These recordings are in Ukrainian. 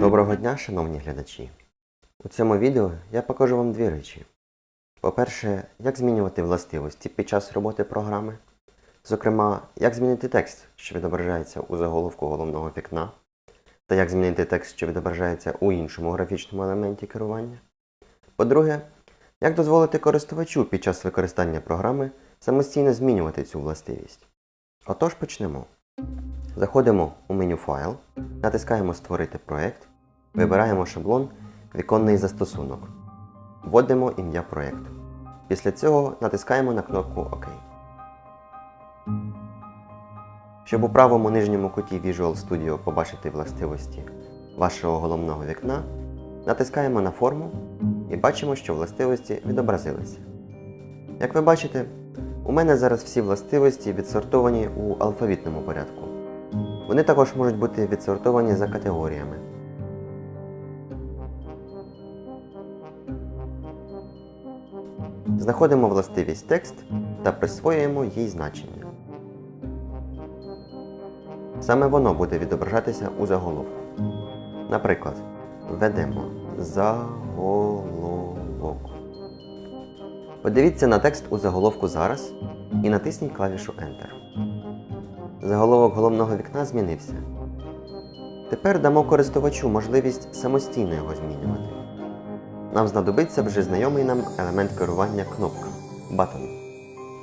Доброго дня, шановні глядачі! У цьому відео я покажу вам дві речі. По-перше, як змінювати властивості під час роботи програми. Зокрема, як змінити текст, що відображається у заголовку головного вікна, та як змінити текст, що відображається у іншому графічному елементі керування. По-друге, як дозволити користувачу під час використання програми самостійно змінювати цю властивість. Отож почнемо. Заходимо у меню Файл, натискаємо Створити проект, вибираємо шаблон Віконний застосунок. Вводимо ім'я проєкту. Після цього натискаємо на кнопку ОК. Щоб у правому нижньому куті Visual Studio побачити властивості вашого головного вікна, натискаємо на форму і бачимо, що властивості відобразилися. Як ви бачите, у мене зараз всі властивості відсортовані у алфавітному порядку. Вони також можуть бути відсортовані за категоріями. Знаходимо властивість текст та присвоюємо їй значення. Саме воно буде відображатися у заголовку. Наприклад, введемо заголовок. Подивіться на текст у заголовку зараз і натисніть клавішу Enter. Заголовок головного вікна змінився. Тепер дамо користувачу можливість самостійно його змінювати. Нам знадобиться вже знайомий нам елемент керування кнопка Button,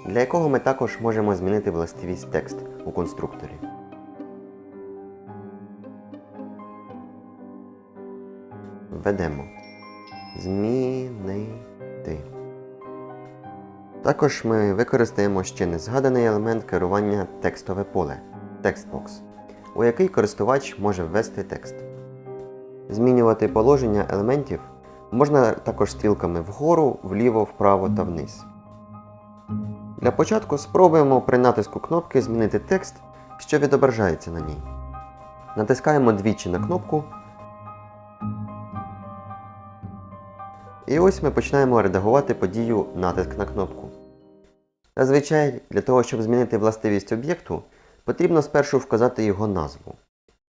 для якого ми також можемо змінити властивість текст у конструкторі. Введемо Змінити. Також ми використаємо ще незгаданий елемент керування текстове поле TextBox, у який користувач може ввести текст. Змінювати положення елементів можна також стрілками вгору, вліво, вправо та вниз. Для початку спробуємо при натиску кнопки змінити текст, що відображається на ній. Натискаємо двічі на кнопку. І ось ми починаємо редагувати подію натиск на кнопку. Зазвичай, для того, щоб змінити властивість об'єкту, потрібно спершу вказати його назву.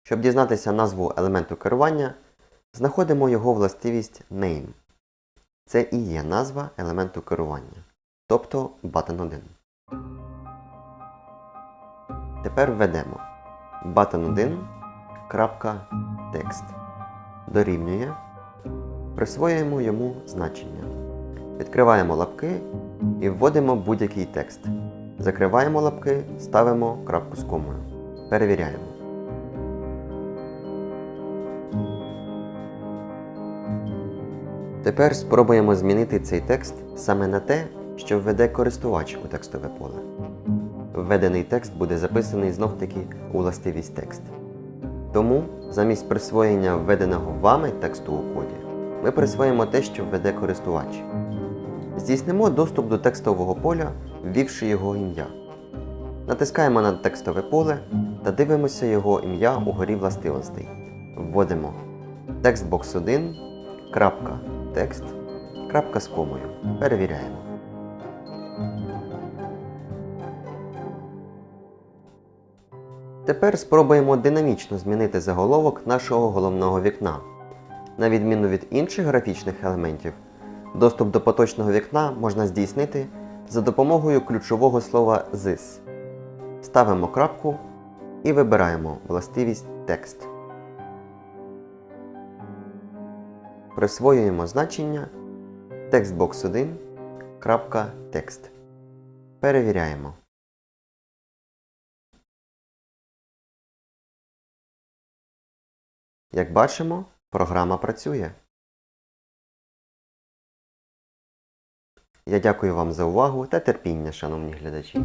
Щоб дізнатися назву елементу керування, знаходимо його властивість Name. Це і є назва елементу керування, тобто button 1. Тепер введемо button1.text дорівнює, присвоюємо йому значення. Відкриваємо лапки і вводимо будь-який текст. Закриваємо лапки, ставимо крапку з комою. Перевіряємо. Тепер спробуємо змінити цей текст саме на те, що введе користувач у текстове поле. Введений текст буде записаний знов-таки у властивість текст. Тому замість присвоєння введеного вами тексту у коді, ми присвоїмо те, що введе користувач. Здійснимо доступ до текстового поля, ввівши його ім'я. Натискаємо на текстове поле та дивимося його ім'я у горі властивостей. Вводимо textbox1, крапка, текст, крапка з комою. Перевіряємо. Тепер спробуємо динамічно змінити заголовок нашого головного вікна. На відміну від інших графічних елементів, доступ до поточного вікна можна здійснити за допомогою ключового слова this. Ставимо крапку і вибираємо властивість текст. Присвоюємо значення textbox1.text. Перевіряємо. Як бачимо, програма працює. Я дякую вам за увагу та терпіння, шановні глядачі.